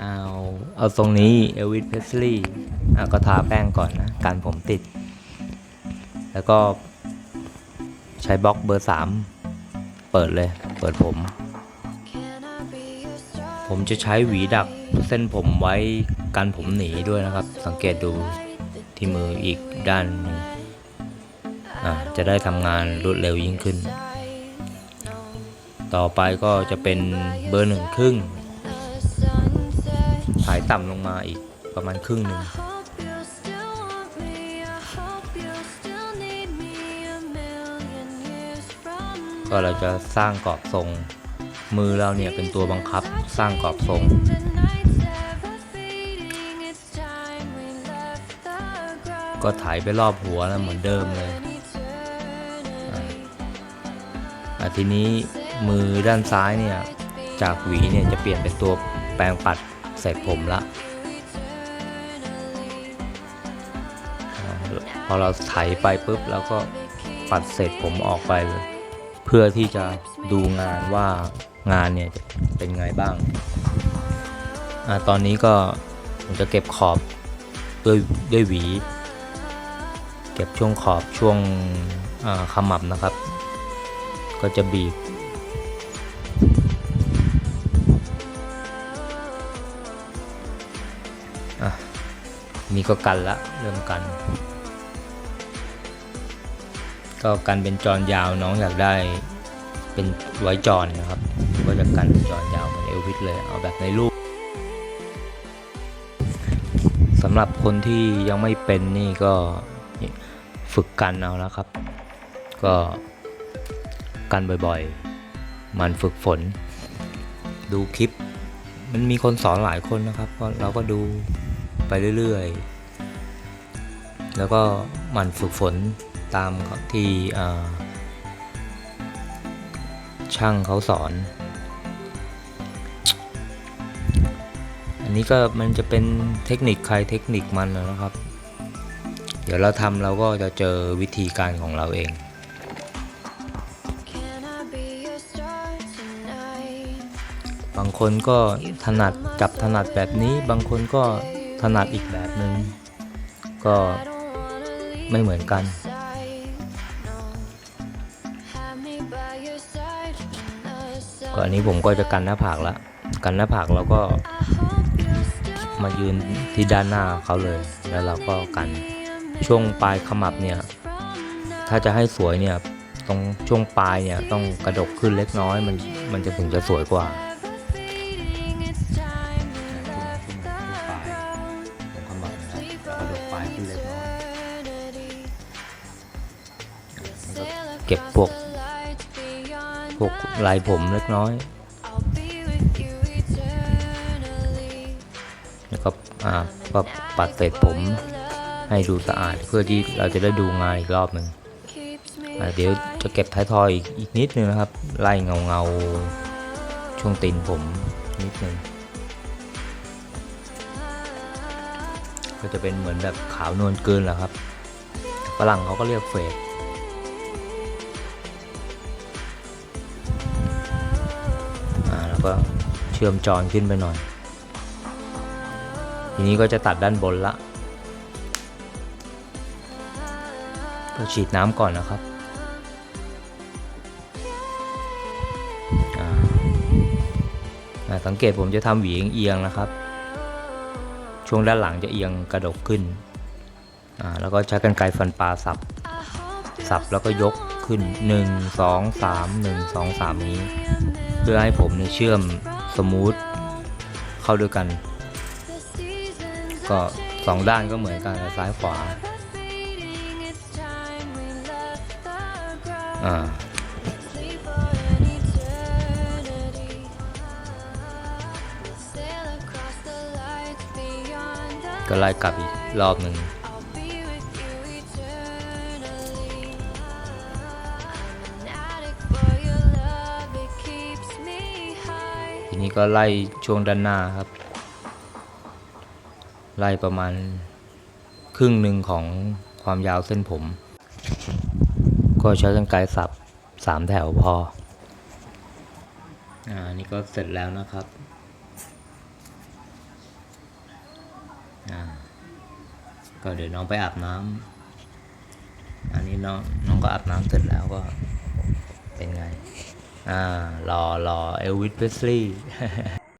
เอาเอาตรงนี้เอลวิสเพสลีย์ก็ทาแป้งก่อนนะ การผมติด แล้วก็ใช้บล็อกเบอร์ 3 เปิดเลย เปิดผม ผมจะใช้หวีดักเส้นผมไว้กันผมหนีด้วยนะครับ สังเกตดูที่มืออีกด้านหนึงอะจะได้ทำงานรวดเร็วยิ่งขึ้น ต่อไปก็จะเป็นเบอร์หนึ่งครึ่งายต่ำลงมาอีกประมาณครึ่งหนึ่งก็เราจะสร้างกรอบทรง มือเราเนี่ยเป็นตัวบังคับสร้างกรอบทรงก็ถ่ายไปรอบหัวแล้วเหมือนเดิมเลย ทีนี้มือด้านซ้ายเนี่ย จากหวีเนี่ยจะเปลี่ยนเป็นตัวแปรงปัด เสร็จผมละพอเราไถไปปุ๊บแล้วก็ปัดเศษผมออกไปเลย เพื่อที่จะดูงานว่างานเนี่ยจะเป็นไงบ้างอตอนนี้ก็ผมจะเก็บขอบด้วยด้วยหวี เก็บช่วงขอบช่วงขมับนะครับ ก็จะบีบ นี่ก็กันละเริ่มกัน ก็กันเป็นจอนยาวน้องอยากได้เป็นไว้จอนนะครับก็จะกันเป็นจอนยาวเหมือนเอลวิสเลยเอาแบบในรูปสำหรับคนที่ยังไม่เป็นนี่ก็ฝึกกันเอานะครับ ก็กันบ่อยๆ มันฝึกฝน ดูคลิป มันมีคนสอนหลายคนนะครับ ก็เราก็ดู ไปเรื่อยๆ แล้วก็หมันฝึกฝนตามที่อ่าช่างเขาสอน อันนี้ก็มันจะเป็นเทคนิคใครเทคนิคมันนะครับ เดี๋ยวเราทำเราก็จะเจอวิธีการของเราเองบางคนก็ถนัดจับถนัดแบบนี้ บางคนก็ ถนัดอีกแบบหนึ่งก็ไม่เหมือนกันก็อันนี้ผมก็จะกันหน้าผากละกันหน้าผากเราก็มายืนที่ด้านหน้าเขาเลย แล้วเราก็กันช่วงปลายขมับเนี่ย ถ้าจะให้สวยเนี่ย ตรงช่วงปลายเนี่ยต้องกระดกขึ้นเล็กน้อยมันมันจะถึงจะสวยกว่า เก็บพวกพวกลายผมเล็กน้อย แล้วก็อ่าก็ปัดเศษผมให้ดูสะอาดเพื่อที่เราจะได้ดูงานอีกรอบหนึ่งเดี๋ยวจะเก็บท้ายทอยอีกนิดนึงนะครับ ไล่เงาเงาช่วงตีนผมนิดนึงก็จะเป็นเหมือนแบบขาวนวลเกินแหละครับฝรั่งเขาก็เรียกเฟด ก็เชื่อมจอนขึ้นไปหน่อย ทีนี้ก็จะตัดด้านบนละก็ฉีดน้ำก่อนนะครับสังเกตผมจะทำหวีเอียงนะครับ ช่วงด้านหลังจะเอียงกระดกขึ้น แล้วก็ใช้กันไกรฟันปลาสับ สับแล้วก็ยก ขึ้น 1 2 3 1 2 3 นี้ เพื่อให้ผมเนี่ยเชื่อมสมูทเข้าด้วยกัน ก็สองด้านก็เหมือนกันซ้ายขวาอ่าก็ไล่กลับอีกรอบหนึ่ง นี่ก็ไล่ช่วงด้านหน้าครับ ไล่ประมาณครึ่งหนึ่งของความยาวเส้นผม ก็ใช้กันไกลสับสามแถวพอ อ่า นี่ก็เสร็จแล้วนะครับ อ่า ก็เดี๋ยวน้องไปอาบน้ำ อันนี้น้องน้องก็อาบน้ำเสร็จแล้วก็เป็นไง อ่ารอรอเอลวิสเพสลีย์